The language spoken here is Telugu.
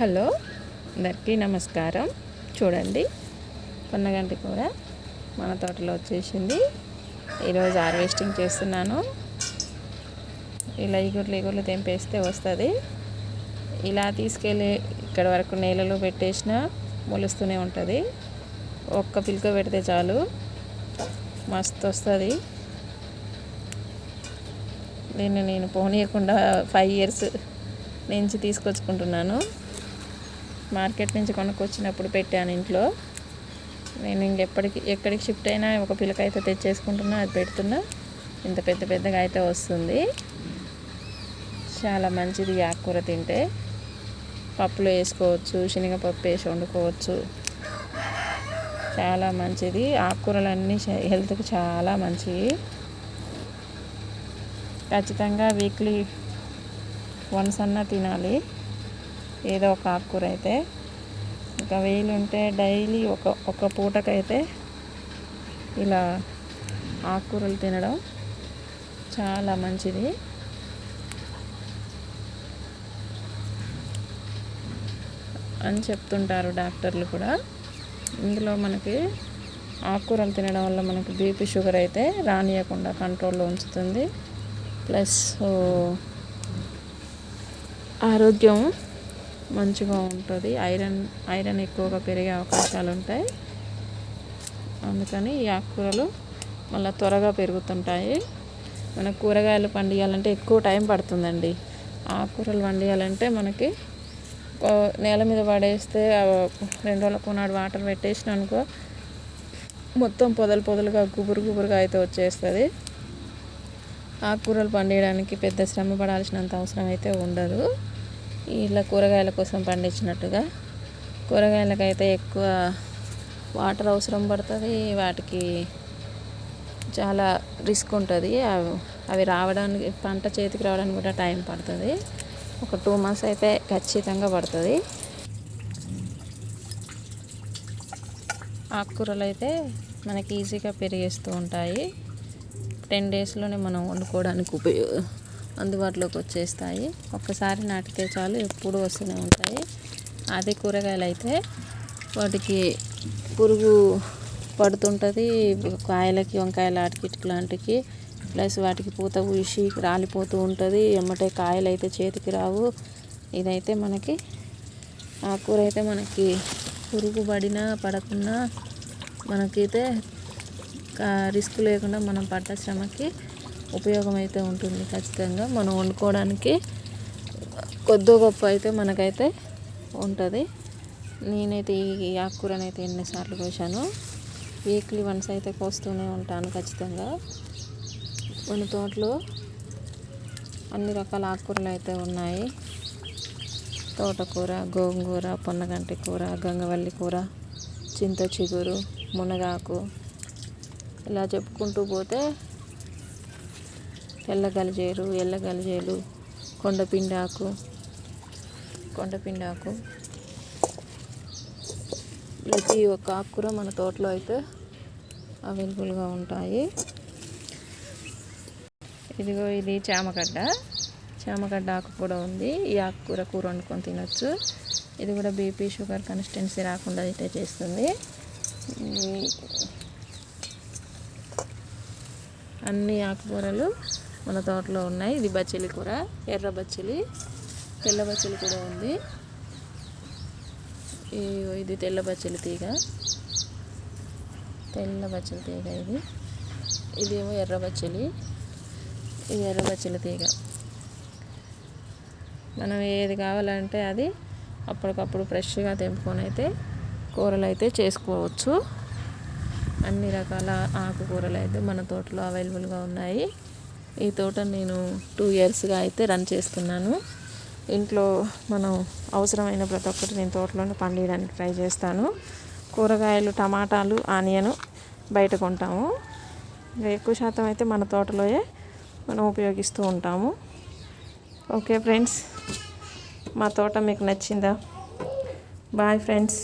హలో అందరికీ నమస్కారం. చూడండి పొన్నగంటి కూడా మన తోటలో వచ్చేసింది. ఈరోజు హార్వెస్టింగ్ చేస్తున్నాను. ఇలా ఈగుర్లు ఈగుర్లు తెంపేస్తే వస్తుంది. ఇలా తీసుకెళ్ళి ఇక్కడ వరకు నేలలో పెట్టేసిన మొలుస్తూనే ఉంటుంది. ఒక్క పిలుక పెడితే చాలు మస్తు వస్తుంది. దీన్ని నేను పోనీయకుండా ఫైవ్ ఇయర్స్ నుంచి తీసుకొచ్చుకుంటున్నాను. మార్కెట్ నుంచి కొనుక్కొచ్చినప్పుడు పెట్టాను ఇంట్లో. నేను ఇంకెప్పటికి ఎక్కడికి షిఫ్ట్ అయినా ఒక పిల్లక అయితే తెచ్చేసుకుంటున్నా అది పెడుతున్నా. ఇంత పెద్ద పెద్దగా అయితే వస్తుంది. చాలా మంచిది ఆకుకూర తింటే. పప్పులో వేసుకోవచ్చు శనగపప్పు వేసి వండుకోవచ్చు. చాలా మంచిది. ఆకుకూరలు అన్నీ హెల్త్కి చాలా మంచివి. ఖచ్చితంగా వీక్లీ వన్స్ అన్నా తినాలి. ఏదో ఒక ఆకుకూర అయితే ఇంకా వేలుంటే డైలీ ఒక ఒక పూటకైతే ఇలా ఆకుకూరలు తినడం చాలా మంచిది. అని చెప్తుంటారు డాక్టర్లు కూడా. ఇందులో మనకి ఆకుకూరలు తినడం వల్ల మనకి బీపీ షుగర్ అయితే రానియకుండా కంట్రోల్లో ఉంచుతుంది. ప్లస్ ఆరోగ్యం మంచిగా ఉంటుంది. ఐరన్ ఐరన్ ఎక్కువగా పెరిగే అవకాశాలు ఉంటాయి. అందుకని ఈ ఆకుకూరలు మళ్ళీ త్వరగా పెరుగుతుంటాయి. మన కూరగాయలు పండియాలంటే ఎక్కువ టైం పడుతుందండి. ఆకుకూరలు పండియాలంటే మనకి నేల మీద పడేస్తే రెండు రోజులకు నాడు వాటర్ పెట్టేసిన అనుకో మొత్తం పొదలు పొదలుగా గుబురు గుబురుగా అయితే వచ్చేస్తుంది. ఆకుకూరలు పండించడానికి పెద్ద శ్రమ పడాల్సినంత అవసరం అయితే ఉండదు. ఇలా కూరగాయల కోసం పండించినట్టుగా. కూరగాయలకైతే ఎక్కువ వాటర్ అవసరం పడుతుంది. వాటికి చాలా రిస్క్ ఉంటుంది. అవి రావడానికి పంట చేతికి రావడానికి కూడా టైం పడుతుంది. ఒక టూ మంత్స్ అయితే ఖచ్చితంగా పడుతుంది. ఆకుకూరలు అయితే మనకి ఈజీగా పెరిగేస్తూ ఉంటాయి. టెన్ డేస్లోనే మనం వండుకోవడానికి ఉపయోగ అందుబాటులోకి వచ్చేస్తాయి. ఒక్కసారి నాటితే చాలు ఎప్పుడు వస్తూనే ఉంటాయి. అదే కూరగాయలు అయితే వాటికి పురుగు పడుతుంటుంది కాయలకి వంకాయలు ఆటికి లాంటికి. ప్లస్ వాటికి పూత పూసి రాలిపోతూ ఉంటుంది. ఎమ్మటే కాయలు అయితే చేతికి రావు. ఇదైతే మనకి ఆ కూర అయితే మనకి పురుగు పడినా పడకున్నా మనకైతే రిస్క్ లేకుండా మనం పడ్డ శ్రమకి ఉపయోగం అయితే ఉంటుంది ఖచ్చితంగా. మనం వండుకోవడానికి కొద్దో గొప్ప అయితే మనకైతే ఉంటుంది. నేనైతే ఈ ఆకుకూరనైతే ఎన్నిసార్లు కోసాను. వీక్లీ వన్స్ అయితే కోస్తూనే ఉంటాను ఖచ్చితంగా. మన తోటలో అన్ని రకాల ఆకుకూరలు అయితే ఉన్నాయి. తోటకూర గోంగూర పొన్నగంటి కూర గంగవల్లి కూర చింత చిగురు మునగాకు ఇలా చెప్పుకుంటూ పోతే తెల్ల గలిజేరు కొండపిండాకు కొండపిండాకు. ప్రతి ఒక్క ఆకుకూర మన తోటలో అయితే అవైలబుల్గా ఉంటాయి. ఇదిగో ఇది చామగడ్డ. చామగడ్డ ఆకు కూడా ఉంది. ఈ ఆకుకూర కూర వండుకొని తినొచ్చు. ఇది కూడా బీపీ షుగర్ కన్సిస్టెన్సీ రాకుండా అయితే చేస్తుంది. అన్ని ఆకుకూరలు మన తోటలో ఉన్నాయి. ఇది బచ్చలి కూర ఎర్ర బచ్చలి తెల్ల బచ్చలి కూడా ఉంది. ఇది తెల్ల బచ్చలి తీగ. తెల్ల బచ్చలి తీగ ఇది. ఇదేమో ఎర్ర బచ్చలి. ఇది ఎర్ర బచ్చలి తీగ. మనం ఏది కావాలంటే అది అప్పటికప్పుడు ఫ్రెష్గా తెంపుకొని అయితే కూరలు అయితే చేసుకోవచ్చు. అన్ని రకాల ఆకుకూరలు అయితే మన తోటలో అవైలబుల్గా ఉన్నాయి. ఈ తోట నేను టూ ఇయర్స్గా అయితే రన్ చేస్తున్నాను. ఇంట్లో మనం అవసరమైన ప్రతి ఒక్కటి నేను తోటలోనే పండించడానికి ట్రై చేస్తాను. కూరగాయలు టమాటాలు ఆనియన్ బయట కొంటాము. ఎక్కువ శాతం అయితే మన తోటలోయే మనం ఉపయోగిస్తూ ఉంటాము. ఓకే ఫ్రెండ్స్ మా తోట మీకు నచ్చిందా? Boy friends.